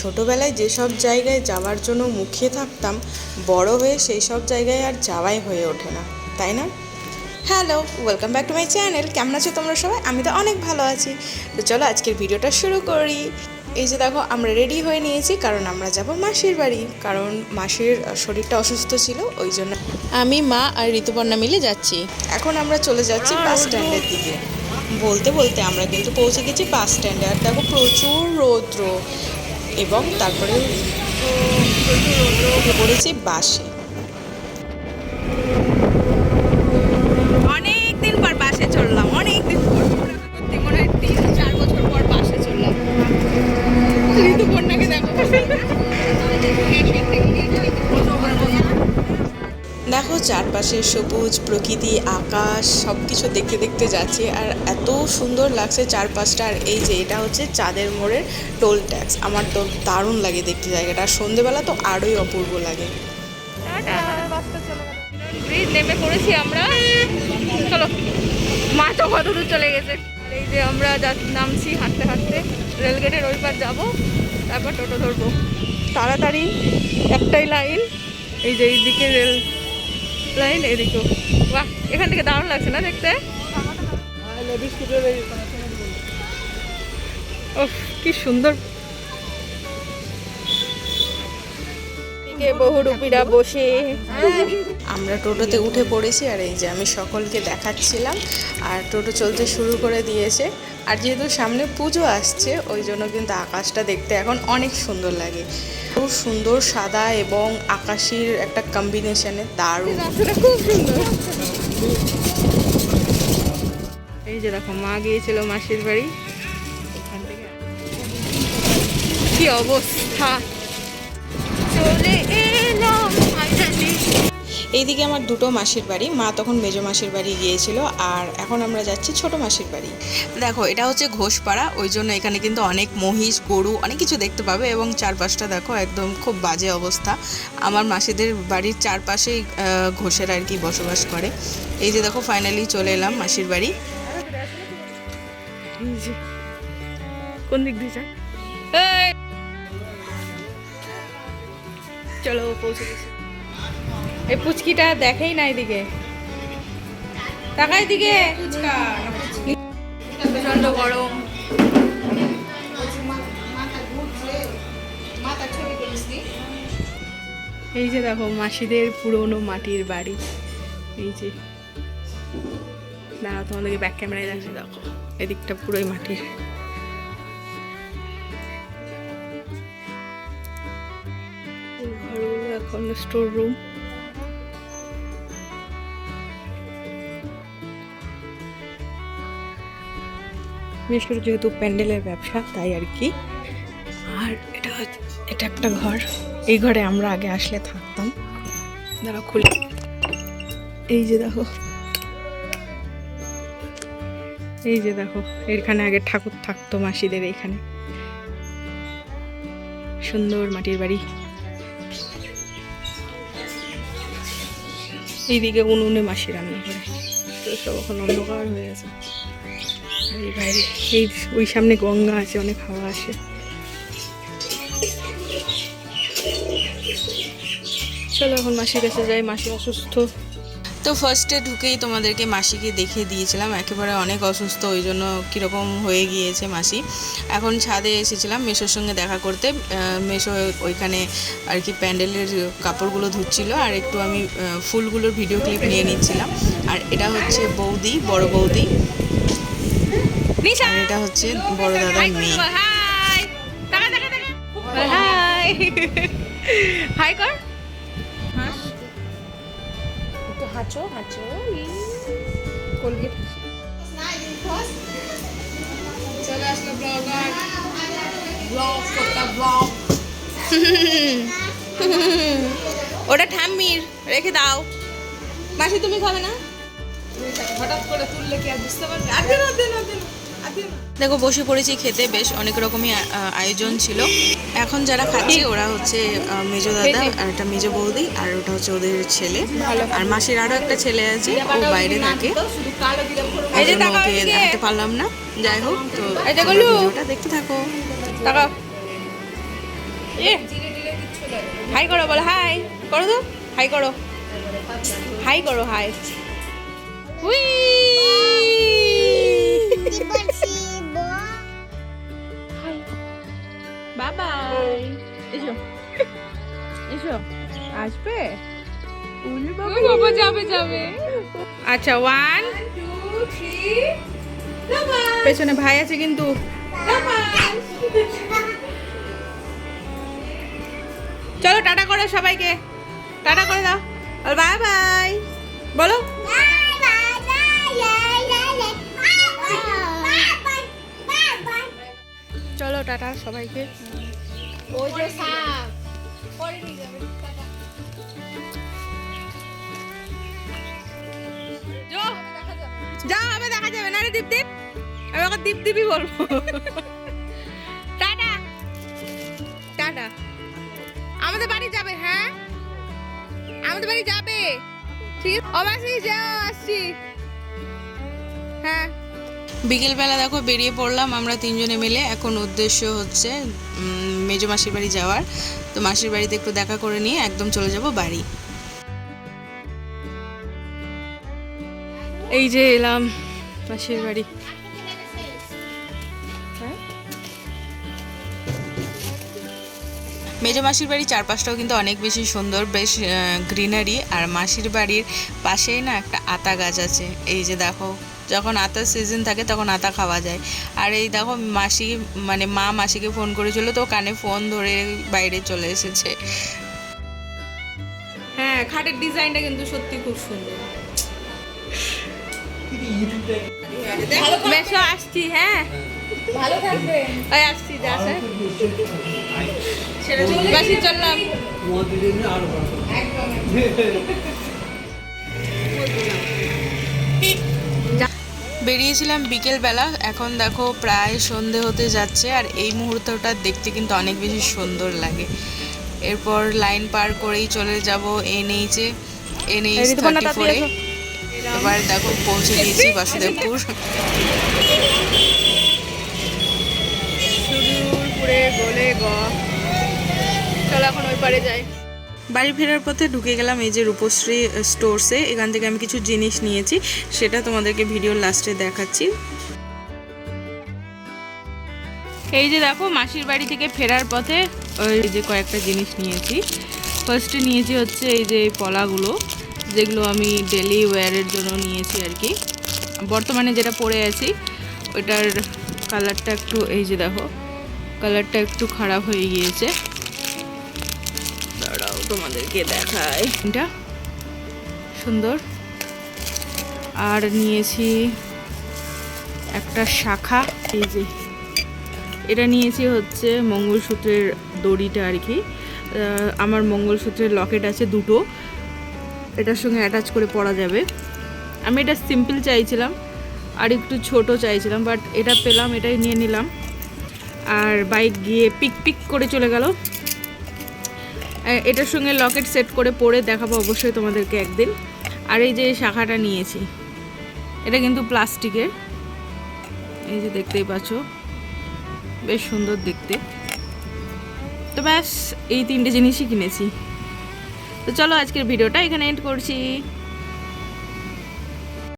ছোটোবেলায় যেসব জায়গায় যাওয়ার জন্য মুখিয়ে থাকতাম, বড় হয়ে সেই সব জায়গায় আর যাওয়াই হয়ে ওঠে না, তাই না? Hello welcome back to my channel কেমন আছো তোমরা সবাই? আমি তো অনেক ভালো আছি। তো চলো আজকের ভিডিওটা শুরু করি। এই যে দেখো, আমরা রেডি হয়ে নিয়েছি, কারণ আমরা যাব মাসির বাড়ি। কারণ মাসির শরীরটা অসুস্থ ছিল, ওই জন্য আমি, মা আর ঋতুপর্ণা মিলে যাচ্ছি। এখন আমরা চলে যাচ্ছি বাস স্ট্যান্ডের দিকে। বলতে বলতে আমরা কিন্তু পৌঁছে গেছি বাস স্ট্যান্ডে আর দেখো প্রচুর রৌদ্র। এবং তারপরে পড়েছি বাসে দেখো চারপাশে সবুজ প্রকৃতি, আকাশ সব কিছু দেখতে দেখতে যাচ্ছি আর এত সুন্দর লাগছে চারপাশটা। আর এই যে এটা হচ্ছে চাঁদের মোড়ের টোল ট্যাক্স। আমার তো দারুণ লাগে দেখতে জায়গাটা। আর সন্ধেবেলা তো আরোই অপূর্ব লাগে। নেমে পড়েছি আমরা। চলো, মা তো কত দূর চলে গেছে। এই যে আমরা নামছি হাঁটতে হাঁটতে, রেলগেটের ওই পার যাব, তারপর টোটো ধরবো। তাড়াতাড়ি একটাই লাইন, এই যে এইদিকে রেল লাইন এদিকেও বাহ এখান থেকে দারুণ লাগছে না দেখতে? ওহ কি সুন্দর এদিকে বহুরূপীরা বসে। আমরা টোটোতে উঠে পড়েছি আর এই যে আমি সকলকে দেখাচ্ছিলাম। আর টোটো চলতে শুরু করে দিয়েছে। আর যেহেতু সামনে পুজো আসছে ওই জন্য কিন্তু আকাশটা দেখতে এখন অনেক সুন্দর লাগে। খুব সুন্দর সাদা এবং আকাশির একটা কম্বিনেশনে দারুণ। খুব সুন্দর এই যে দেখো মা গিয়েছিল মাসির বাড়ি। থেকে। কি অবস্থা? চলে এলাম এইদিকে আমার দুটো মাসির বাড়ি। মা তখন মেজো মাসির বাড়ি গিয়েছিল আর এখন আমরা যাচ্ছি ছোট মাসির বাড়ি। দেখো এটা হচ্ছে ঘোষপাড়া ওই জন্য এখানে কিন্তু অনেক মহিষ গরু অনেক কিছু দেখতে পাবে এবং চারপাশটা দেখো একদম খুব বাজে অবস্থা। আমার মাসিদের বাড়ির চারপাশেই ঘোষের আর কি বসবাস করে। এই যে দেখো ফাইনালি চলে এলাম মাসির বাড়ি। কোন দিক দিয়ে যায়? চলো, পৌঁছে এই পুচকিটা দেখেই না এদিকে। তাকাই দিকে প্রচণ্ড গরম। এই যে দেখো, মাসিদের পুরনো মাটির বাড়ি। এই যে। দাঁড়াও, তোমাদেরকে ব্যাক ক্যামেরায় দেখছি দেখো। এদিকটা পুরোই মাটির। এখন স্টোর রুম বিশেষ করে যেহেতু প্যান্ডেলের ব্যবসা, তাই আর কি। আর এটা এটা একটা ঘর। এই ঘরে আমরা আগে আসলে থাকতাম। দাঁড়া খুলে। এই যে দেখো। এই যে দেখো, এখানে আগে ঠাকুর থাকতো মাসিদের এইখানে। সুন্দর মাটির বাড়ি। এইদিকে উনুনে মাসি রান্না করে। তো সব এখন অন্ধকার হয়ে গেছে। আর এই বাইরে, এই ওই সামনে গঙ্গা আছে, অনেক হাওয়া আসে। চলো এখন মাসির কাছে যাই, মাসি অসুস্থ। তো ফার্স্টে ঢুকেই তোমাদেরকে মাসিকে দেখে দিয়েছিলাম। একেবারে অনেক অসুস্থ ওই জন্য কীরকম হয়ে গিয়েছে মাসি। এখন ছাদে এসেছিলাম মেশোর সঙ্গে দেখা করতে। মেশো ওইখানে আর কি প্যান্ডেলের কাপড়গুলো ধুচ্ছিল আর একটু আমি ফুলগুলোর ভিডিও ক্লিপ নিয়ে নিচ্ছিলাম। আর এটা হচ্ছে বৌদি বড় বৌদি। আর এটা হচ্ছে বড় দাদার মেয়ে। হাই কর। হাঁচো হাঁচো কোলগেট। চলে আসলো ব্লগার। ব্লগ করতে ব্লগ। ওটা ঠাম্মির রেখে দাও। মাসি তুমি খাবে না? হঠাৎ করে তুললে কি আর বুঝতে পারবে? আর দিন আর দিন আর দিন। দেখো বসে পড়েছি খেতে বেশ অনেক রকমই আয়োজন ছিল। এখন যারা খাচ্ছে ওরা হচ্ছে মেজো দাদা আর একটা মেজো বৌদি আর ওটা হচ্ছে ওদের ছেলে। আর মাসির আরও একটা ছেলে আছে ও বাইরে থাকে। ওকে দেখাতে পারলাম না। যাই হোক তো। ভিডিওটা দেখতে থাকো। হাই করো বলো হাই। করো তো। হাই করো। হাই করো হাই। উই। বাবাই এসো। এসো। আসবে? বাবা। যাবে যাবে। আচ্ছা ওয়ান পেছনে ভাই আছে কিন্তু। চলো টাটা করো সবাইকে। টাটা করে দাও। বাই বাই বলো। চলো টাটা সবাইকে। ওই যে পরে নিয়ে যাবে যা হবে দেখা যাবে। না রে দীপ দীপ আমি ওকে দীপ দীপই বলব। টাটা। টাটা। আমাদের বাড়ি যাবে হ্যাঁ? আমাদের বাড়ি যাবে। ঠিক আছে। ও যাও আসছি। হ্যাঁ। বিকেলবেলা দেখো বেরিয়ে পড়লাম আমরা তিনজনে মিলে। এখন উদ্দেশ্য হচ্ছে মেজো মাসির বাড়ি যাওয়ার। তো মাসির বাড়িতে একটু দেখা করে নিয়ে একদম চলে যাব বাড়ি। এই যে এলাম মাসির বাড়ি। মেজো মাসির বাড়ির চারপাশটাও কিন্তু অনেক বেশি সুন্দর বেশ গ্রিনারি আর মাসির বাড়ির পাশেই না একটা আতা গাছ আছে। এই যে দেখো যখন আতার সিজন থাকে তখন আতা খাওয়া যায়। আর এই দেখো মাসি মানে মা মাসিকে ফোন করেছিল তো কানে ফোন ধরে বাইরে চলে এসেছে। হ্যাঁ খাটের ডিজাইনটা কিন্তু সত্যি খুব সুন্দর। বেশ আসছি হ্যাঁ। ভালো থাকবে। ওই আসছি যা বাসি চললাম বেরিয়েছিলাম বিকেলবেলা। এখন দেখো প্রায় সন্ধে হতে যাচ্ছে আর এই মুহূর্তটা দেখতে কিন্তু অনেক বেশি সুন্দর লাগে। এরপর লাইন পার করেই চলে যাব এনএইচে এনএইচ থার্টি ফোরে। এবার দেখো পৌঁছে গিয়েছি বাসুদেবপুর। সুদূরপুরে গলে গ। চলো এখন ওই পারে যাই। বাড়ি ফেরার পথে ঢুকে গেলাম এই যে রূপশ্রী স্টোরসে। এখান থেকে আমি কিছু জিনিস নিয়েছি, সেটা তোমাদেরকে ভিডিওর লাস্টে দেখাচ্ছি। এই যে দেখো, মাসির বাড়ি থেকে ফেরার পথে, ওই যে কয়েকটা জিনিস নিয়েছি। ফার্স্টে নিয়েছি হচ্ছে এই যে পলাগুলো, যেগুলো আমি ডেলি ওয়্যারের জন্য নিয়েছি আর কি। বর্তমানে যেটা পরে আছি, ওইটার কালারটা একটু, এই যে দেখো কালারটা একটু খারাপ হয়ে গিয়েছে। তোমাদেরকে দেখাই। এটা সুন্দর। আর নিয়েছি একটা শাখা। এই যে, এটা নিয়েছি হচ্ছে মঙ্গলসূত্রের দড়িটা আর কি। আমার মঙ্গলসূত্রের লকেট আছে দুটো। এটার সঙ্গে অ্যাটাচ করে পরা যাবে। আমি এটা সিম্পল চাইছিলাম, আর একটু ছোট চাইছিলাম, বাট এটা পেলাম, এটাই নিয়ে নিলাম। আর বাইক গিয়ে পিক পিক করে চলে গেল। এটার সঙ্গে লকেট সেট করে পরে দেখাবো অবশ্যই তোমাদেরকে একদিন। আর এই যে শাখাটা নিয়েছি, এটা কিন্তু প্লাস্টিকের। এই যে দেখতেই পাচ্ছ, বেশ সুন্দর দেখতে। তো ব্যাস, এই তিনটে জিনিসই কিনেছি। তো চলো আজকের ভিডিওটা এখানে এন্ড করছি।